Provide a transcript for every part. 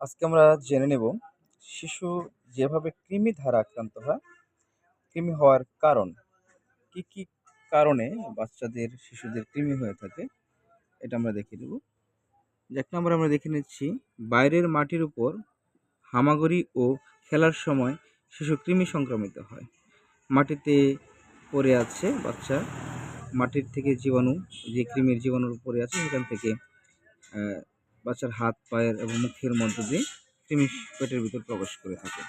আজকে আমরা জেনে নেব, শিশু যেভাবে কৃমি ধারা আক্রান্ত হয়, কৃমি হওয়ার কারণ কি কি কারণে বাচ্চাদের, শিশুদের কৃমি হয়ে থাকে, এটা আমরা দেখে নেব এক নম্বর আমরা দেখে নিচ্ছি, বাইরের মাটির উপর হামাগুড়ি ও খেলার সময় শিশু কৃমি সংক্রমিত হয়। মাটিতে পড়ে আছে বাচ্চা, মাটির থেকে জীবাণু, যে কৃমির জীবাণুর পড়ে আছে, সেখান থেকে বাচ্চার হাত, পায়ের এবং মুখের মধ্য দিয়ে কৃমি পেটের ভিতর প্রবেশ করে থাকে।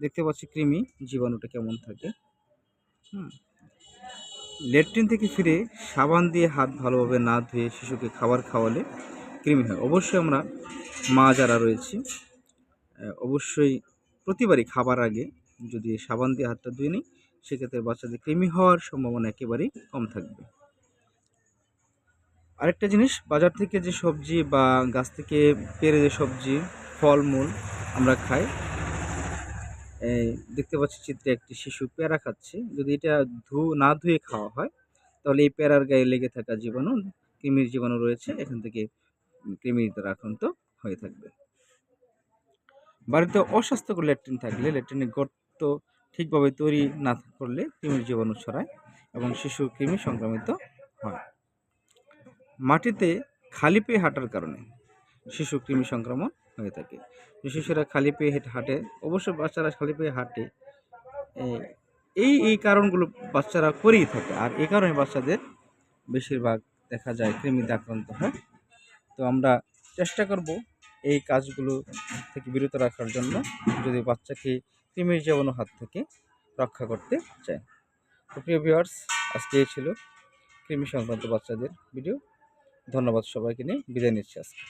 দেখতে পাচ্ছি কৃমি জীবাণুটা কেমন থাকে। হুম। ল্যাট্রিন থেকে ফিরে সাবান দিয়ে হাত ভালোভাবে না ধুয়ে শিশুকে খাবার খাওয়ালে কৃমি হয়। অবশ্যই আমরা মা যারা রয়েছি অবশ্যই প্রতিবারই খাবার আগে যদি সাবান দিয়ে হাতটা ধুয়ে নিই, সেক্ষেত্রে বাচ্চাদের কৃমি হওয়ার সম্ভাবনা একেবারেই কম থাকবে। আরেকটা জিনিস, বাজার থেকে যে সবজি বা গাছ থেকে পেরে যে সবজি, ফলমূল আমরা খাই। এই দেখতে পাচ্ছি চিত্রে একটি শিশু পেয়ারা খাচ্ছে। যদি এটা ধু, না ধুয়ে খাওয়া হয়, তাহলে এই পেয়ারার গায়ে লেগে থাকা জীবাণু, কৃমির জীবাণু রয়েছে। এখান থেকে কৃমির দ্বারা আক্রান্ত হয়ে থাকবে। বাড়িতে অস্বাস্থ্যকর ল্যাট্রিন থাকলে ল্যাট্রিনের গর্ত ঠিকভাবে তৈরি না করলে কৃমির জীবাণু ছড়ায় এবং শিশু কৃমি সংক্রমিত হয়। মাটিতে খালি পেয়ে হাঁটার কারণে শিশু কৃমি সংক্রমণ হয়ে থাকে। শিশুরা খালি পেয়ে হেঁটে হাঁটে অবশ্য বাচ্চারা খালি পেয়ে হাঁটে। এই এই কারণগুলো বাচ্চারা করেই থাকে। আর এই কারণে বাচ্চাদের বেশিরভাগ দেখা যায় কৃমিতে আক্রান্ত হয়। তো আমরা চেষ্টা করব এই কাজগুলো থেকে বিরত রাখার জন্য, যদি বাচ্চাকে কৃমির জীবাণু হাত থেকে রক্ষা করতে চায়। তো প্রিয় ভিউয়ার্স আজকে এই ছিল কৃমি সংক্রান্ত বাচ্চাদের ভিডিও ধন্যবাদ সবাইকে নিয়ে বিদায় নিচ্ছি আজকে।